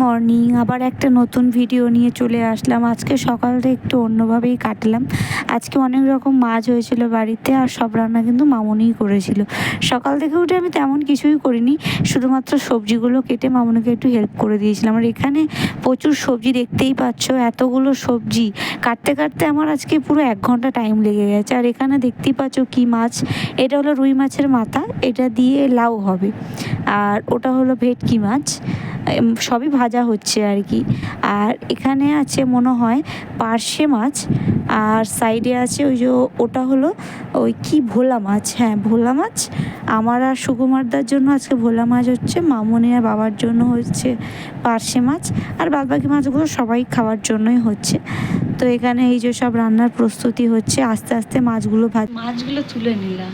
Morning আবার একটা নতুন ভিডিও নিয়ে চলে আসলাম। আজকে সকালটা একটু অন্যভাবেই কাটলাম। আজকে অনেক রকম মাছ হয়েছিল বাড়িতে আর সব রান্না কিন্তু মামুনিই করেছিল। সকাল থেকে উঠে আমি তেমন কিছুই করিনি, শুধুমাত্র সবজিগুলো কেটে মামুনিকে একটু হেল্প করে দিয়েছিলাম। আর এখানে প্রচুর সবজি দেখতেই পাচ্ছ, এতগুলো সবজি। কাটতে কাটতে আমার আজকে পুরো এক ঘণ্টা টাইম লেগে গেছে। আর এখানে দেখতেই পাচ্ছ কী মাছ, এটা হলো রুই মাছের মাথা, এটা দিয়ে লাউ হবে। আর ওটা হলো ভেটকি মাছ। সবই ভাজা হচ্ছে আর কি। আর এখানে আছে মনে হয় পার্শে মাছ আর সাইডে আছে ওই যে ওটা হলো ওই কি ভোলা মাছ হ্যাঁ ভোলা মাছ। আমার আর সুকুমারদার জন্য আজকে ভোলা মাছ হচ্ছে মামনি আর বাবার জন্য হচ্ছে পার্শে মাছ। আর বাদবাকি মাছগুলো সবাই খাওয়ার জন্যই হচ্ছে। তো এখানে এই যে সব রান্নার প্রস্তুতি হচ্ছে আস্তে আস্তে মাছগুলো ভাজ মাছগুলো তুলে নিলাম।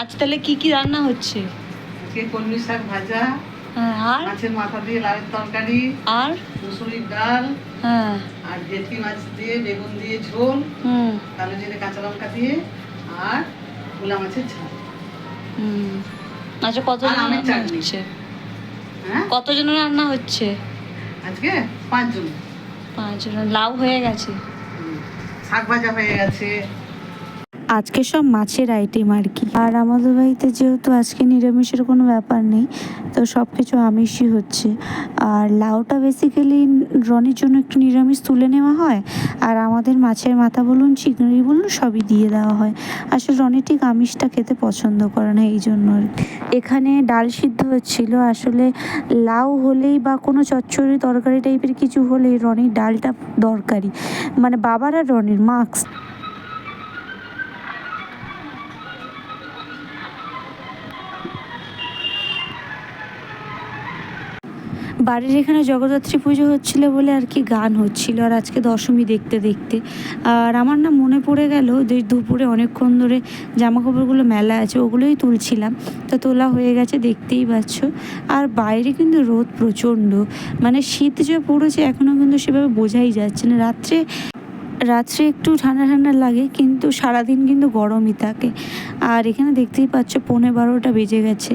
আজ তাহলে কি কি রান্না হচ্ছে? কলমি শাক ভাজা আর? মাছের মাথা দিয়ে লাউয়ের তরকারি আর? মুসুরির ডাল হ্যাঁ। আর ভেটকি মাছ দিয়ে বেগুন দিয়ে ঝোল হুম। কালো জিরে কাঁচা লঙ্কা দিয়ে আর ভোলা মাছের ঝাল। হুম। আচ্ছা আর আমের চাটনি। হ্যাঁ? কতজনের রান্না হচ্ছে? আজকে পাঁচজন। পাঁচজন। লাউ হয়ে গেছে। শাক ভাজা হয়ে গেছে। আজকে সব মাছের আইটেম আর কি। আর আমাদের বাড়িতে যেহেতু আজকে নিরামিষের কোনো ব্যাপার নেই, তো সব কিছু আমিষই হচ্ছে। আর লাউটা বেসিক্যালি রনির জন্য একটু নিরামিষ তুলে নেওয়া হয়, আর আমাদের মাছের মাথা বলুন, চিংড়ি বলুন, সবই দিয়ে দেওয়া হয়। আসলে রনি ঠিক আমিষটা খেতে পছন্দ করে না এই জন্য আর এখানে ডাল সিদ্ধ হচ্ছিল, আসলে লাউ হলেই বা কোনো চচ্চড়ি তরকারি টাইপের কিছু হলেই রনির ডালটা দরকারি। মানে বাবার আর রনির মার্কস বাড়ির এখানে জগদ্ধাত্রী পুজো হচ্ছিল বলে আর কি গান হচ্ছিল আর আজকে দশমী দেখতে দেখতে। আর আমার না মনে পড়ে গেল যে দুপুরে অনেকক্ষণ ধরে জামা কাপড়গুলো মেলা আছে ওগুলোই তুলছিলাম। তো তোলা হয়ে গেছে, দেখতেই পাচ্ছ। আর বাইরে কিন্তু রোদ প্রচণ্ড। মানে শীত যে পড়েছে এখনও কিন্তু সেভাবে বোঝাই যাচ্ছে না। রাত্রে রাত্রে একটু ঠান্ডা ঠান্ডা লাগে কিন্তু সারাদিন কিন্তু গরমই থাকে। আর এখানে দেখতেই পাচ্ছ পৌনে বারোটা বেজে গেছে।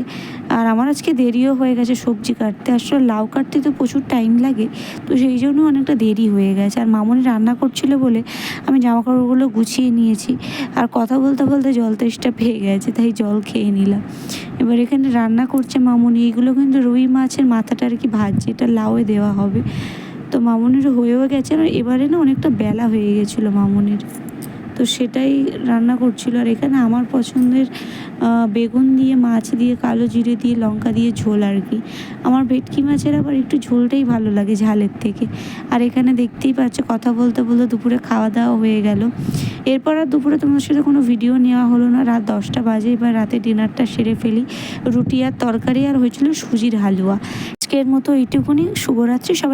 আর আমার আজকে দেরিও হয়ে গেছে সবজি কাটতে। আসলে লাউ কাটতে তো প্রচুর টাইম লাগে, তো সেই জন্য অনেকটা দেরি হয়ে গেছে। আর মামনি রান্না করছিল বলে আমি জামা কাপড়গুলো গুছিয়ে নিয়েছি। আর কথা বলতে বলতে জল তেষ্টা পেয়ে গেছে, তাই জল খেয়ে নিলাম। এবার এখানে রান্না করছে মামনি। এইগুলো কিন্তু রুই মাছের মাথাটা আর কি ভাজছে, এটা লাউয়ে দেওয়া হবে। তো মামনির হয়েও গেছে আর এবারে না অনেকটা বেলা হয়ে গেছিল মামনির। তো সেটাই রান্না করছিল। আর এখানে আমার পছন্দের বেগুন দিয়ে, মাছ দিয়ে, কালো জিরে দিয়ে, লঙ্কা দিয়ে ঝোল আর কি। আমার ভেটকি মাছের আবার একটু ঝোলটাই ভালো লাগে ঝালের থেকে। আর এখানে দেখতেই পাচ্ছ, কথা বলতে বলতে দুপুরে খাওয়া দাওয়া হয়ে গেল। এরপর আর দুপুরে তোমার সাথে কোনো ভিডিও নেওয়া হলো না। রাত দশটা বাজে, এবার রাতে ডিনারটা সেরে ফেলি। রুটি আর তরকারি আর হয়েছিল সুজির হালুয়া। আজকের মতো এইটুকুনি। শুভরাত্রি, সবাই